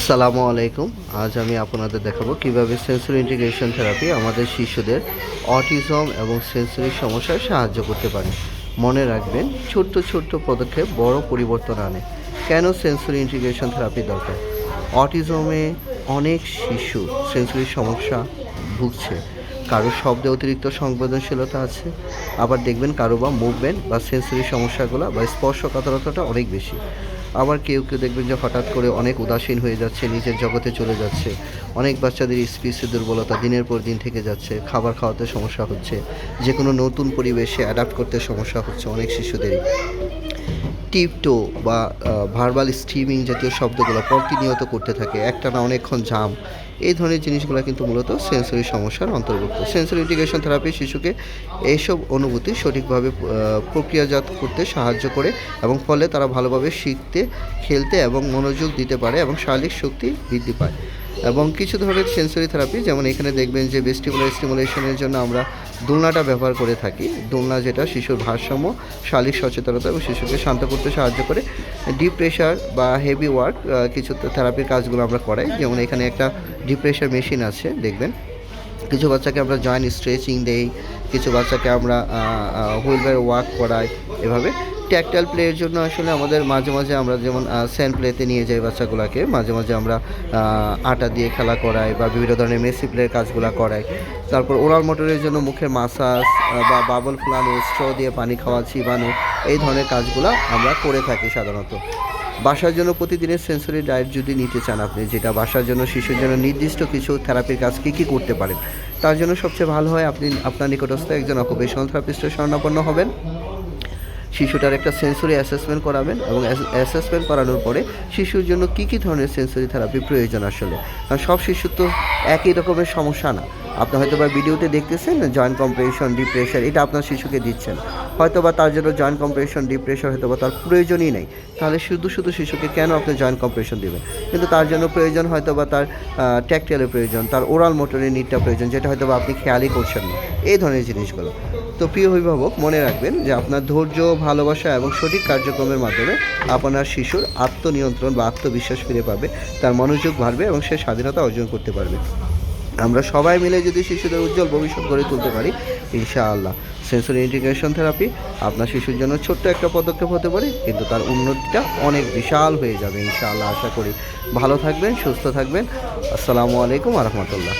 আসসালামু আলাইকুম। আজ আমি আপনাদের দেখাবো কীভাবে সেন্সরি ইন্টিগ্রেশন থেরাপি আমাদের শিশুদের অটিজম এবং সেন্সরি সমস্যায় সাহায্য করতে পারে। মনে রাখবেন, ছোট্ট ছোট্ট পদক্ষেপ বড় পরিবর্তন আনে। কেন সেন্সরি ইন্টিগ্রেশন থেরাপি দরকার? অটিজমে অনেক শিশু সেন্সরি সমস্যা ভুগছে। কারও শব্দে অতিরিক্ত সংবেদনশীলতা আছে, আবার দেখবেন কারও বা মুভমেন্ট বা সেন্সরি সমস্যাগুলো বা স্পর্শ স্পর্শকাতরতাটা অনেক বেশি। আবার কেউ কেউ দেখবেন যে হঠাৎ করে অনেক উদাসীন হয়ে যাচ্ছে, নিজের জগতে চলে যাচ্ছে, অনেক বাচ্চাদের স্পিসে দুর্বলতা দিনের পর দিন থেকে যাচ্ছে, খাবার খাওয়াতে সমস্যা হচ্ছে যে কোনো নতুন পরিবেশে অ্যাডাপ্ট করতে সমস্যা হচ্ছে অনেক শিশুদেরই। টিপটো বা ভার্বাল স্ট্রিমিং জাতীয় শব্দগুলো প্রতিনিয়ত করতে থাকে একটা না অনেকক্ষণ জাম এই ধরনের জিনিসগুলো কিন্তু মূলত সেন্সরি সমস্যার অন্তর্ভুক্ত। সেন্সরি ইন্টিগ্রেশন থেরাপি শিশুকে এইসব অনুভূতি সঠিকভাবে প্রক্রিয়াজাত করতে সাহায্য করে এবং ফলে তারা ভালোভাবে শিখতে, খেলতে এবং মনোযোগ দিতে পারে এবং শারীরিক শক্তি বৃদ্ধি পায়। এবং কিছু ধরনের সেন্সরি থেরাপি যেমন এখানে দেখবেন যে ভেস্টিবুলার স্টিমুলেশনের জন্য আমরা দোলনাটা ব্যবহার করে থাকি। দোলনা যেটা শিশুর ভারসাম্য, শারীরিক সচেতনতা এবং শিশুকে শান্ত করতে সাহায্য করে। ডিপ্রেশার বা হেভি ওয়ার্ক কিছু থেরাপির কাজগুলো আমরা করাই। যেমন এখানে একটা ডিপ্রেশার মেশিন আছে, দেখবেন। কিছু বাচ্চাকে আমরা জয়েন্ট স্ট্রেচিং দেই, কিছু বাচ্চাকে আমরা হুইলবার ওয়াক করাই, এভাবে। ট্যাকটাইল প্লের জন্য আসলে আমাদের মাঝে মাঝে আমরা যেমন স্যান্ড প্লেতে নিয়ে যাই বাচ্চাগুলোকে, মাঝে মাঝে আমরা আটা দিয়ে খেলা করাই বা বিভিন্ন ধরনের মেসি প্লের কাজগুলো করাই। তারপর ওরাল মোটরের জন্য মুখের মাসাজ বা বাবল ফুলানো স্ট্র দিয়ে পানি খাওয়া, চিবানো, এই ধরনের কাজগুলো আমরা করে থাকি সাধারণত। বাসার জন্য প্রতিদিনের সেন্সরি ডায়েট যদি নিতে চান আপনি, যেটা বাসার জন্য শিশুর জন্য নির্দিষ্ট কিছু থেরাপির কাজ কী কী করতে পারেন, তার জন্য সবচেয়ে ভালো হয় আপনি, আপনার নিকটস্থ একজন অকুপেশনাল থেরাপিস্টের শরণাপন্ন হবেন। শিশুটার একটা সেন্সরি অ্যাসেসমেন্ট করাবেন এবং অ্যাসেসমেন্ট করানোর পরে শিশুর জন্য কী কী ধরনের সেন্সরি থেরাপি প্রয়োজন আসলে? কারণ সব শিশুর তো একই রকমের সমস্যা না। আপনি হয়তো বা ভিডিওতে দেখতেছেন জয়েন্ট কম্প্রেশন ডিপ্রেশন এটা আপনার শিশুকে দিচ্ছেন। হয়তো বা তার জন্য জয়েন্ট কম্প্রেশন ডিপ্রেশন হয়তো বা তার প্রয়োজনই নেই। তাহলে শুধু শুধু শিশুকে কেন আপনি জয়েন্ট কম্প্রেশন দেবেন? কিন্তু তার জন্য প্রয়োজন হয়তো বা তার ট্যাকটাইলের প্রয়োজন, তার ওরাল মোটরের নিটটা প্রয়োজন, যেটা হয়তো বা আপনি খেয়ালই করছেন না। এই ধরনের জিনিসগুলো। তো প্রিয় অভিভাবক, মনে রাখবেন যে আপনার ধৈর্য, ভালোবাসা এবং সঠিক কার্যক্রমের মাধ্যমে আপনার শিশুর আত্মনিয়ন্ত্রণ বা আত্মবিশ্বাস ফিরে পাবে, তার মনোযোগ বাড়বে এবং সে স্বাধীনতা অর্জন করতে পারবে। আমরা সবাই মিলে যদি শিশুদের উজ্জ্বল ভবিষ্যৎ গড়ে তুলতে পারি, ইনশাআল্লাহ। সেন্সরি ইন্টিগ্রেশন থেরাপি আপনার শিশুর জন্য ছোট্ট একটা পদক্ষেপ হতে পারে, কিন্তু তার উন্নতিটা অনেক বিশাল হয়ে যাবে, ইনশাআল্লাহ আশা করি। ভালো থাকবেন, সুস্থ থাকবেন। আসসালামু আলাইকুম রহমতুল্লাহ।